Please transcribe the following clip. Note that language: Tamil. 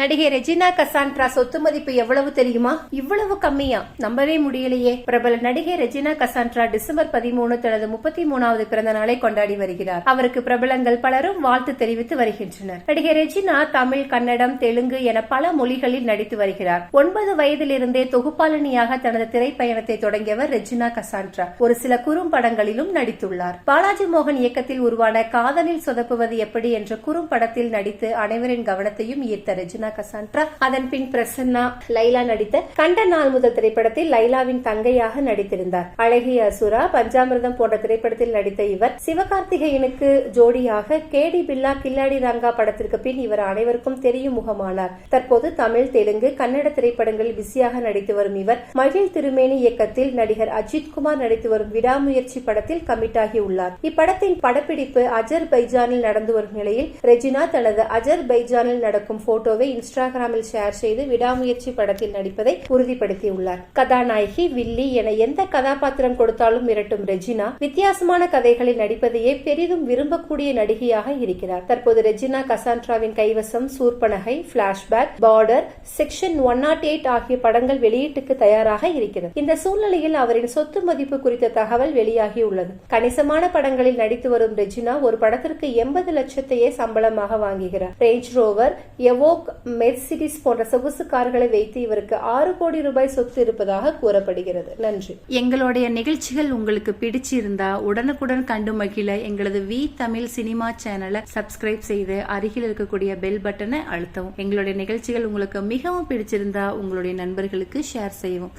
நடிகை ரெஜினா கசான்ட்ரா சொத்து மதிப்பு எவ்வளவு தெரியுமா? இவ்வளவு கம்மியா? நம்பவே முடியலையே. பிரபல நடிகை ரெஜினா கசான்ட்ரா டிசம்பர் பதிமூணு தனது முப்பத்தி மூணாவது பிறந்த நாளை கொண்டாடி வருகிறார். அவருக்கு பிரபலங்கள் பலரும் வாழ்த்து தெரிவித்து வருகின்றனர். நடிகை ரெஜினா தமிழ் கன்னடம் தெலுங்கு என பல மொழிகளில் நடித்து வருகிறார். ஒன்பது வயதிலிருந்தே தொகுப்பாளினியாக தனது திரைப்பயணத்தை தொடங்கியவர் ரெஜினா கசான்ட்ரா. ஒரு சில குறும்படங்களிலும் நடித்துள்ளார். பாலாஜி மோகன் இயக்கத்தில் உருவான காதலில் சொதப்புவது எப்படி என்ற குறும்படத்தில் நடித்து அனைவரின் கவனத்தையும் ஈர்த்த ரெஜினா கசான்ட்ரா அதன் பின் பிரசன்னா லைலா நடித்த கண்ட நாள் முதல் திரைப்படத்தில் லைலாவின் தங்கையாக நடித்திருந்தார். அழகிய அசுரா பஞ்சாமிர்தம் போன்ற திரைப்படத்தில் நடித்த இவர் சிவகார்த்திகேயனுக்கு ஜோடியாக கேடி பில்லா கில்லாடி ரங்கா படத்திற்கு பின் இவர் அனைவருக்கும் தெரியும் முகமானார். தற்போது தமிழ் தெலுங்கு கன்னட திரைப்படங்களில் பிஸியாக நடித்து வரும் இவர் மகிழ் திருமேனி இயக்கத்தில் நடிகர் அஜித் குமார் நடித்து வரும் விடாமுயற்சி படத்தில் கமிட் ஆகியுள்ளார். இப்படத்தின் படப்பிடிப்பு அஜர்பைஜானில் நடந்து வரும் நிலையில் ரெஜினா தனது அஜர்பைஜானில் நடக்கும் போட்டோவை இன்ஸ்டாகிராமில் ஷேர் செய்து விடாமுயற்சி படத்தில் நடிப்பதை உறுதிப்படுத்தியுள்ளார். கதாநாயகி வில்லி என எந்த கதாபாத்திரம் கொடுத்தாலும் மிரட்டும் ரெஜினா வித்தியாசமான கதைகளில் நடிப்பதையே பெரிதும் விரும்பக்கூடிய நடிகையாக இருக்கிறார். தற்போது ரெஜினா கசான்ட்ராவின் கைவசம் Soorpanagai flashback border section one naught eight ஆகிய படங்கள் வெளியீட்டுக்கு தயாராக இருக்கிறது. இந்த சூழ்நிலையில் அவரின் சொத்து மதிப்பு குறித்த தகவல் வெளியாகியுள்ளது. கணிசமான படங்களில் நடித்து வரும் ரெஜினா ஒரு படத்திற்கு எண்பது லட்சத்தையே சம்பளமாக வாங்குகிறார். ரேஞ்ச் ரோவர் எவோக் மெர்சிடிஸ் போன்ற சொகுசு கார்களை வைத்து இவருக்கு ஆறு கோடி ரூபாய் சொத்து இருப்பதாக கூறப்படுகிறது. நன்றி. எங்களுடைய நிகழ்ச்சிகள் உங்களுக்கு பிடிச்சிருந்தா உடனுக்குடன் கண்டு மகிழ எங்களது வி தமிழ் சினிமா சேனலை சப்ஸ்கிரைப் செய்து அருகில் இருக்கக்கூடிய பெல் பட்டனை அழுத்தவும். எங்களுடைய நிகழ்ச்சிகள் உங்களுக்கு மிகவும் பிடிச்சிருந்தா உங்களுடைய நண்பர்களுக்கு ஷேர் செய்யவும்.